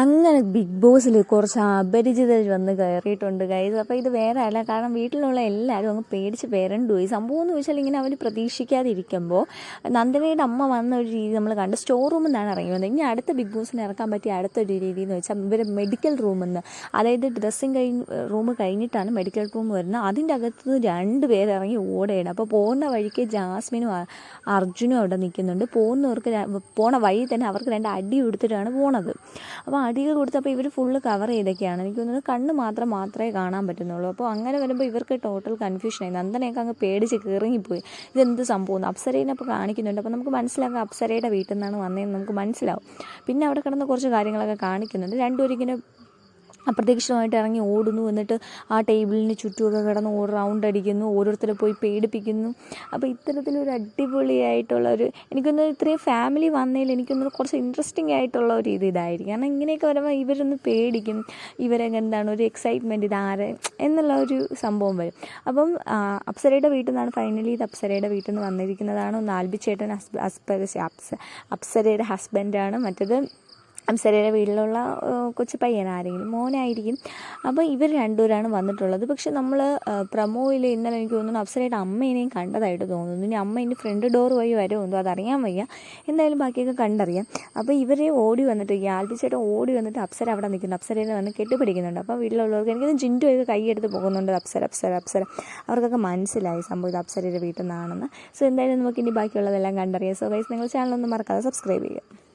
അങ്ങനെ ബിഗ് ബോസിൽ കുറച്ച് അപരിചിതർ വന്ന് കയറിയിട്ടുണ്ട് ഗൈസ് അപ്പോൾ ഇത് വേറെ അല്ല. കാരണം വീട്ടിലുള്ള എല്ലാവരും അങ്ങ് പേടിച്ച് വരണ്ടു പോയി. സംഭവം എന്ന് വെച്ചാൽ ഇങ്ങനെ അവർ പ്രതീക്ഷിക്കാതെ ഇരിക്കുമ്പോൾ നന്ദനയുടെ അമ്മ വന്ന ഒരു രീതി നമ്മൾ കണ്ട് സ്റ്റോർ റൂമിൽ നിന്നാണ് ഇറങ്ങി വന്നത് ഇനി അടുത്ത ബിഗ് ബോസിന് ഇറക്കാൻ പറ്റിയ അടുത്തൊരു രീതി എന്ന് വെച്ചാൽ ഇവർ മെഡിക്കൽ റൂമിൽ നിന്ന് അതായത് ഡ്രസ്സിങ് കഴിഞ്ഞ് റൂം കഴിഞ്ഞിട്ടാണ് മെഡിക്കൽ റൂം വരുന്നത്. അതിന്റെ അകത്ത് നിന്ന് രണ്ട് പേരിറങ്ങി ഓടുകയാണ് അപ്പോൾ പോകുന്ന വഴിക്ക് ജാസ്മിനും അർജുനും അവിടെ നിൽക്കുന്നുണ്ട്. പോകുന്നവർക്ക് പോണ വഴി തന്നെ അവർക്ക് രണ്ട് അടി കൊടുത്തിട്ടാണ് പോണത്. അപ്പോൾ അടികൾ കൊടുത്തപ്പോൾ ഇവർ ഫുള്ള് കവർ ചെയ്തൊക്കെയാണ്. എനിക്ക് തോന്നുന്നത് കണ്ണ് മാത്രം മാത്രമേ കാണാൻ പറ്റുന്നുള്ളൂ. അപ്പോൾ അങ്ങനെ വരുമ്പോൾ ഇവർക്ക് ടോട്ടൽ കൺഫ്യൂഷനായി നന്ദനയൊക്കെ അങ്ങ് പേടിച്ച് കീറങ്ങിപ്പോയി. ഇതെന്ത് സംഭവം? അപ്സരേനെ അപ്പോൾ കാണിക്കുന്നുണ്ട്. അപ്പോൾ നമുക്ക് മനസ്സിലാക്കാം അപ്സരയുടെ വീട്ടിൽ നിന്നാണ് വന്നതെന്ന് നമുക്ക് മനസ്സിലാവും. പിന്നെ അവിടെ കിടന്ന് കുറച്ച് കാര്യങ്ങളൊക്കെ കാണിക്കുന്നുണ്ട്. രണ്ടുപേരും ഇങ്ങനെ അപ്രതീക്ഷിതമായിട്ട് ഇറങ്ങി ഓടുന്നു. എന്നിട്ട് ആ ടേബിളിന് ചുറ്റുമൊക്കെ കിടന്ന് റൗണ്ട് അടിക്കുന്നു. ഓരോരുത്തരെ പോയി പേടിപ്പിക്കുന്നു. അപ്പോൾ ഇത്തരത്തിലൊരു അടിപൊളിയായിട്ടുള്ള ഒരു എനിക്കൊന്ന് ഇത്രയും ഫാമിലി വന്നതിൽ എനിക്കൊന്ന് കുറച്ച് ഇൻട്രസ്റ്റിംഗ് ആയിട്ടുള്ള ഒരു ഇത് ഇതായിരിക്കും. കാരണം ഇങ്ങനെയൊക്കെ വരുമ്പോൾ ഇവരൊന്ന് പേടിക്കും. ഇവരൊക്കെ എന്താണ് ഒരു എക്സൈറ്റ്മെന്റ് ഇതാരെ എന്നുള്ള ഒരു സംഭവം വരും. അപ്പം അപ്സരയുടെ വീട്ടിൽ നിന്നാണ് ഫൈനലി ഇത് അപ്സരയുടെ വീട്ടിൽ നിന്ന് വന്നിരിക്കുന്നതാണ്. ഒന്ന് ആൽബിച്ചേട്ടൻ ഹസ്ബ ഹസ്ബ അപ്സ അപ്സരയുടെ ഹസ്ബൻഡാണ് മറ്റത് അപ്സരയുടെ വീട്ടിലുള്ള കൊച്ചു പയ്യൻ ആരെങ്കിലും മോനായിരിക്കും. അപ്പോൾ ഇവർ രണ്ടുപേരാണ് വന്നിട്ടുള്ളത്. പക്ഷെ നമ്മൾ പ്രമോയിൽ ഇന്നലെ എനിക്ക് തോന്നുന്നു അപ്സരയുടെ അമ്മേനെയും കണ്ടതായിട്ട് തോന്നുന്നു. ഇനി അമ്മ ഇനി ഫ്രണ്ട് ഡോർ വഴി വരുമോ എന്തോ അതറിയാൻ വയ്യ. എന്തായാലും ബാക്കിയൊക്കെ കണ്ടറിയാം. അപ്പോൾ ഇവരെ ഓടി വന്നിട്ട് ഈ ഓടി വന്നിട്ട് അപ്സര അവിടെ നിൽക്കുന്നു. അപ്സരയിൽ വന്ന് കെട്ടിപ്പിടിക്കുന്നുണ്ട്. അപ്പോൾ വീട്ടിലുള്ളവർക്ക് എനിക്ക് ജിന്റു ഒക്കെ കൈയെടുത്ത് പോകുന്നുണ്ട്. അപ്സര അപ്സര അപ്സര. അവർക്കൊക്കെ മനസ്സിലായി സംഭവം ഇത് അപ്സരയുടെ വീട്ടിൽ നിന്നാണെന്ന്. സോ എന്തായാലും നമുക്ക് ഇനി ബാക്കിയുള്ളതെല്ലാം കണ്ടറിയാം. സോ ഗൈസ് നിങ്ങൾ ചാനലൊന്നും മറക്കാതെ സബ്സ്ക്രൈബ് ചെയ്യുക.